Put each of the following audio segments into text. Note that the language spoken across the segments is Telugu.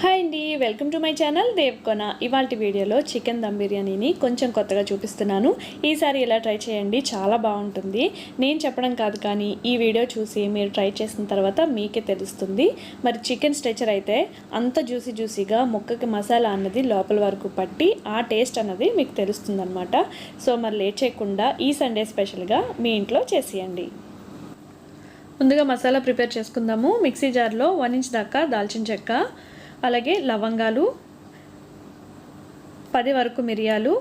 హాయ్ అండి welcome to my channel Devkona. ఇవాళ వీడియోలో చికెన్ దమ్ బిర్యానీని కొంచెం కొత్తగా చూపిస్తున్నాను. ఈసారి ఇలా ట్రై చేయండి చాలా బాగుంటుంది. నేను చెప్పడం కాదు కానీ ఈ వీడియో చూసి మీరు ట్రై చేసిన తర్వాత మీకే తెలుస్తుంది. మరి చికెన్ స్ట్రెచర్ అయితే అంత జ్యూసీ జ్యూసీగా ముక్కకి మసాలా అన్నది లోపల వరకు పట్టి ఆ టేస్ట్ అన్నది మీకు తెలుస్తుందనమాట సో మరి లేట్ చేయకుండా ఈ సండే స్పెషల్గా మీ ఇంట్లో చేసేయండి. ముందుగా మసాలా ప్రిపేర్ చేసుకుందాము. మిక్సీ జార్లో వన్ ఇంచ్ దాకా దాల్చిన చెక్క అలాగే లవంగాలు పది వరకు మిరియాలు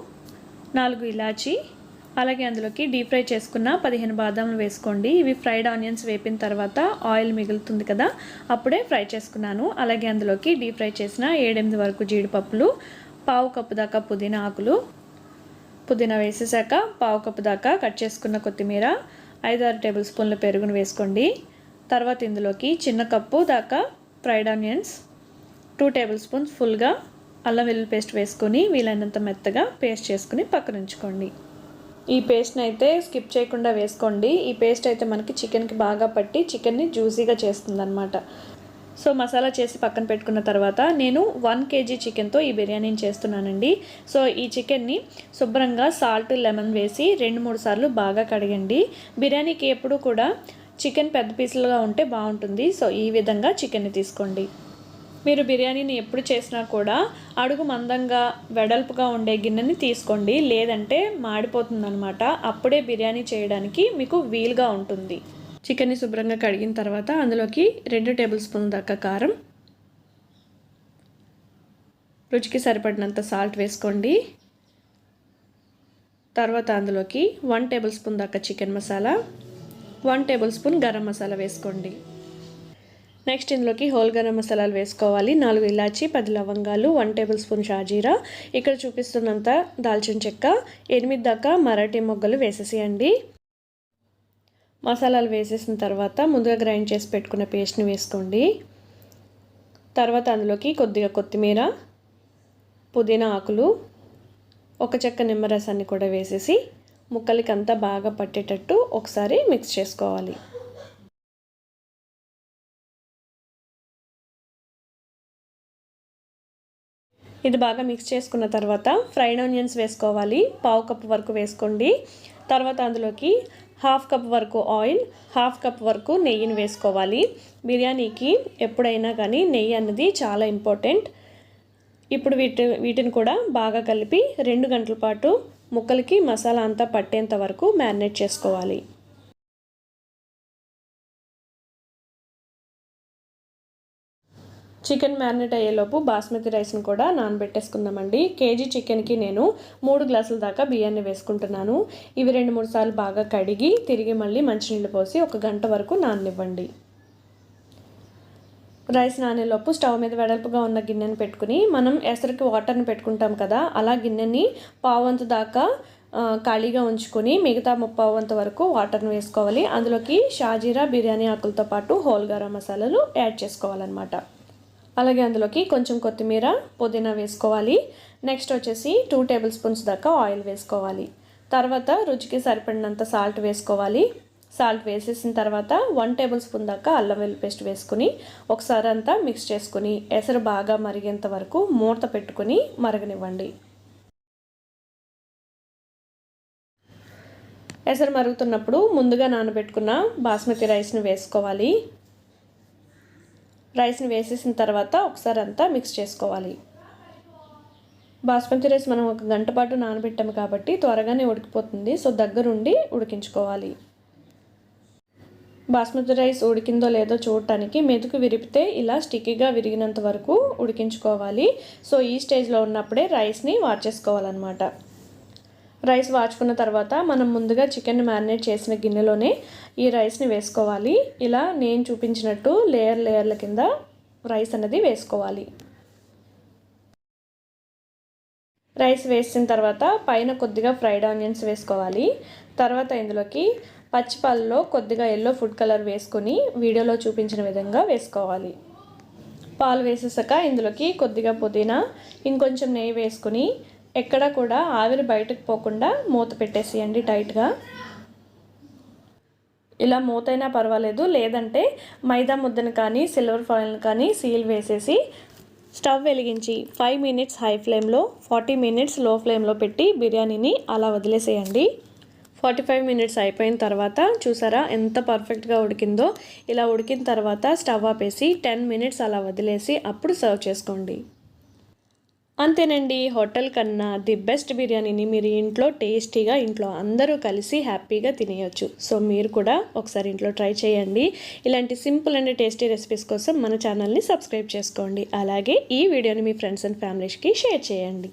నాలుగు ఇలాచి అలాగే అందులోకి డీప్ ఫ్రై చేసుకున్న పదిహేను బాదాములు వేసుకోండి. ఇవి ఫ్రైడ్ ఆనియన్స్ వేపిన తర్వాత ఆయిల్ మిగులుతుంది కదా అప్పుడే ఫ్రై చేసుకున్నాను. అలాగే అందులోకి డీప్ ఫ్రై చేసిన ఏడెనిమిది వరకు జీడిపప్పులు పావు కప్పు దాకా పుదీనా ఆకులు పుదీనా వేసేసాక పావు కప్పు దాకా కట్ చేసుకున్న కొత్తిమీర ఐదారు టేబుల్ స్పూన్ల పెరుగును వేసుకోండి. తర్వాత ఇందులోకి చిన్న కప్పు దాకా fried onions two tablespoons ఫుల్గా అల్లం వెల్లుల్లి పేస్ట్ వేసుకొని వీలైనంత మెత్తగా పేస్ట్ చేసుకుని పక్కన ఉంచుకోండి. ఈ పేస్ట్ని అయితే స్కిప్ చేయకుండా వేసుకోండి. ఈ పేస్ట్ అయితే మనకి చికెన్కి బాగా పట్టి చికెన్ని జ్యూసీగా చేస్తుందన్నమాట. సో మసాలా చేసి పక్కన పెట్టుకున్న తర్వాత నేను వన్ కేజీ చికెన్తో ఈ బిర్యానీని చేస్తున్నానండి. సో ఈ చికెన్ని శుభ్రంగా సాల్ట్ లెమన్ వేసి రెండు మూడు సార్లు బాగా కడగండి. బిర్యానీకి ఎప్పుడు కూడా చికెన్ పెద్ద పీసులుగా ఉంటే బాగుంటుంది. సో ఈ విధంగా చికెన్ని తీసుకోండి. మీరు బిర్యానీని ఎప్పుడు చేసినా కూడా అడుగు మందంగా వెడల్పుగా ఉండే గిన్నెని తీసుకోండి. లేదంటే మాడిపోతుందనమాట అప్పుడే బిర్యానీ చేయడానికి మీకు వీలుగా ఉంటుంది. చికెన్ని శుభ్రంగా కడిగిన తర్వాత అందులోకి రెండు టేబుల్ స్పూన్ దాకా కారం రుచికి సరిపడినంత సాల్ట్ వేసుకోండి. తర్వాత అందులోకి వన్ టేబుల్ స్పూన్ దాకా chicken masala one tablespoon garam masala వేసుకోండి. నెక్స్ట్ ఇందులోకి హోల్ గరం మసాలాలు వేసుకోవాలి. నాలుగు ఇలాచి పది లవంగాలు వన్ టేబుల్ స్పూన్ షాజీరా. ఇక్కడ చూపిస్తున్నంత దాల్చిన చెక్క ఎనిమిది దాకా మరాఠీ మొగ్గలు వేసేసేయండి. మసాలాలు వేసేసిన తర్వాత ముందుగా గ్రైండ్ చేసి పెట్టుకున్న పేస్ట్ని వేసుకోండి. తర్వాత అందులోకి కొద్దిగా కొత్తిమీర పుదీనా ఆకులు ఒక చెక్క నిమ్మరసాన్ని కూడా వేసేసి ముక్కలకి అంతా బాగా పట్టేటట్టు ఒకసారి మిక్స్ చేసుకోవాలి. ఇది బాగా మిక్స్ చేసుకున్న తర్వాత ఫ్రైడ్ ఆనియన్స్ వేసుకోవాలి. పావు కప్ వరకు వేసుకోండి. తర్వాత అందులోకి హాఫ్ కప్ వరకు ఆయిల్ హాఫ్ కప్ వరకు నెయ్యిని వేసుకోవాలి. బిర్యానీకి ఎప్పుడైనా కానీ నెయ్యి అన్నది చాలా ఇంపార్టెంట్ ఇప్పుడు వీటి వీటిని కూడా బాగా కలిపి రెండు గంటల పాటు ముక్కలకి మసాలా అంతా పట్టేంత వరకు మ్యారినేట్ చేసుకోవాలి. చికెన్ మ్యారినేట్ అయ్యేలోపు బాస్మతి రైస్ని కూడా నానబెట్టేసుకుందామండి. కేజీ చికెన్కి నేను మూడు గ్లాసుల దాకా బియ్యాన్ని వేసుకుంటున్నాను. ఇవి రెండు మూడు సార్లు బాగా కడిగి తిరిగి మళ్ళీ మంచినీళ్ళు పోసి ఒక గంట వరకు నాననివ్వండి. రైస్ నానేలోపు స్టవ్ మీద వెడల్పుగా ఉన్న గిన్నెని పెట్టుకుని మనం ఎసరికి వాటర్ని పెట్టుకుంటాం కదా అలా గిన్నెని పావంతు దాకా ఖాళీగా ఉంచుకొని మిగతా ముప్పావంత వరకు వాటర్ని వేసుకోవాలి. అందులోకి షాజీరా బిర్యానీ ఆకులతో పాటు హోల్ గరం మసాలాలు యాడ్ చేసుకోవాలన్నమాట. అలాగే అందులోకి కొంచెం కొత్తిమీర పుదీనా వేసుకోవాలి. నెక్స్ట్ వచ్చేసి టూ టేబుల్ స్పూన్స్ దాకా ఆయిల్ వేసుకోవాలి. తర్వాత రుచికి సరిపడినంత సాల్ట్ వేసుకోవాలి. సాల్ట్ వేసేసిన తర్వాత వన్ టేబుల్ స్పూన్ దాకా అల్లం వెల్లి పేస్ట్ వేసుకుని ఒకసారి అంతా మిక్స్ చేసుకుని ఎసరు బాగా మరిగేంత వరకు మూత పెట్టుకుని మరగనివ్వండి. ఎసరు మరుగుతున్నప్పుడు ముందుగా నానబెట్టుకున్న బాస్మతి రైస్ని వేసుకోవాలి. రైస్ని వేసేసిన తర్వాత ఒకసారి అంతా మిక్స్ చేసుకోవాలి. బాస్మతి రైస్ మనం ఒక గంట పాటు నానబెట్టాము కాబట్టి త్వరగానే ఉడికిపోతుంది. సో దగ్గరుండి ఉడికించుకోవాలి. బాస్మతి రైస్ ఉడికిందో లేదో చూడటానికి మెతుకు విరిపితే ఇలా స్టిక్కీగా విరిగినంత వరకు ఉడికించుకోవాలి. సో ఈ స్టేజ్లో ఉన్నప్పుడే రైస్ని వార్చేసుకోవాలన్నమాట. రైస్ వాచుకున్న తర్వాత మనం ముందుగా చికెన్ మ్యారినేట్ చేసిన గిన్నెలోనే ఈ రైస్ని వేసుకోవాలి. ఇలా నేను చూపించినట్టు లేయర్ లేయర్ల కింద రైస్ అనేది వేసుకోవాలి. రైస్ వేసిన తర్వాత పైన కొద్దిగా ఫ్రైడ్ ఆనియన్స్ వేసుకోవాలి. తర్వాత ఇందులోకి పచ్చిపాలలో కొద్దిగా ఎల్లో ఫుడ్ కలర్ వేసుకొని వీడియోలో చూపించిన విధంగా వేసుకోవాలి. పాలు వేసేసాక ఇందులోకి కొద్దిగా పుదీనా ఇంకొంచెం నెయ్యి వేసుకొని ఎక్కడ కూడా ఆవిరి బయటకు పోకుండా మూత పెట్టేసేయండి టైట్గా. ఇలా మూతైనా పర్వాలేదు లేదంటే మైదా ముద్దను కానీ సిల్వర్ ఫాయిల్ని కానీ సీల్ వేసేసి స్టవ్ వెలిగించి ఫైవ్ మినిట్స్ హై ఫ్లేమ్లో ఫార్టీ మినిట్స్లో ఫ్లేమ్లో పెట్టి బిర్యానీని అలా వదిలేసేయండి. ఫార్టీ ఫైవ్ మినిట్స్ అయిపోయిన తర్వాత చూసారా ఎంత పర్ఫెక్ట్గా ఉడికిందో? ఇలా ఉడికిన తర్వాత స్టవ్ ఆపేసి టెన్ మినిట్స్ అలా వదిలేసి అప్పుడు సర్వ్ చేసుకోండి. అంతేనండి హోటల్ కన్నా ది బెస్ట్ బిర్యానీని మీరు ఇంట్లో టేస్టీగా ఇంట్లో అందరూ కలిసి హ్యాపీగా తినేయొచ్చు. సో మీరు కూడా ఒకసారి ఇంట్లో ట్రై చేయండి. ఇలాంటి సింపుల్ అండ్ టేస్టీ రెసిపీస్ కోసం మన ఛానల్ని సబ్స్క్రైబ్ చేసుకోండి. అలాగే ఈ వీడియోని మీ ఫ్రెండ్స్ అండ్ ఫ్యామిలీస్కి షేర్ చేయండి.